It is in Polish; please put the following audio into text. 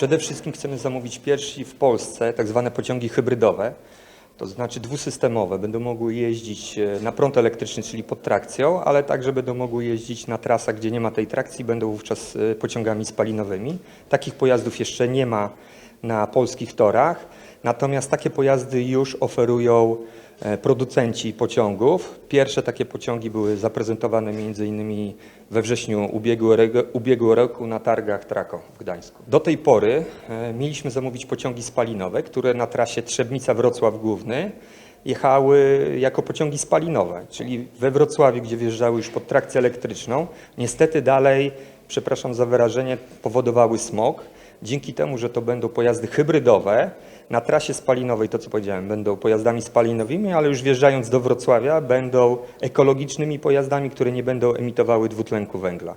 Przede wszystkim chcemy zamówić pierwsi w Polsce tak zwane pociągi hybrydowe, to znaczy dwusystemowe. Będą mogły jeździć e, na prąd elektryczny, czyli pod trakcją, ale także będą mogły jeździć na trasach, gdzie nie ma tej trakcji, będą wówczas e, pociągami spalinowymi. Takich pojazdów jeszcze nie ma na polskich torach, natomiast takie pojazdy już oferują e, producenci pociągów. Pierwsze takie pociągi były zaprezentowane innymi we wrześniu ubiegłego, ubiegłego roku na targach Trako w Gdańsku. Do tej pory e, mieliśmy zamówić pociągi spalinowe, które na trasie Trzebnica-Wrocław Główny jechały jako pociągi spalinowe, czyli we Wrocławiu, gdzie wjeżdżały już pod trakcję elektryczną, niestety dalej, przepraszam za wyrażenie, powodowały smog. Dzięki temu, że to będą pojazdy hybrydowe, na trasie spalinowej, to co powiedziałem, będą pojazdami spalinowymi, ale już wjeżdżając do Wrocławia będą ekologicznymi pojazdami, które nie będą emitowały dwutlenku węgla.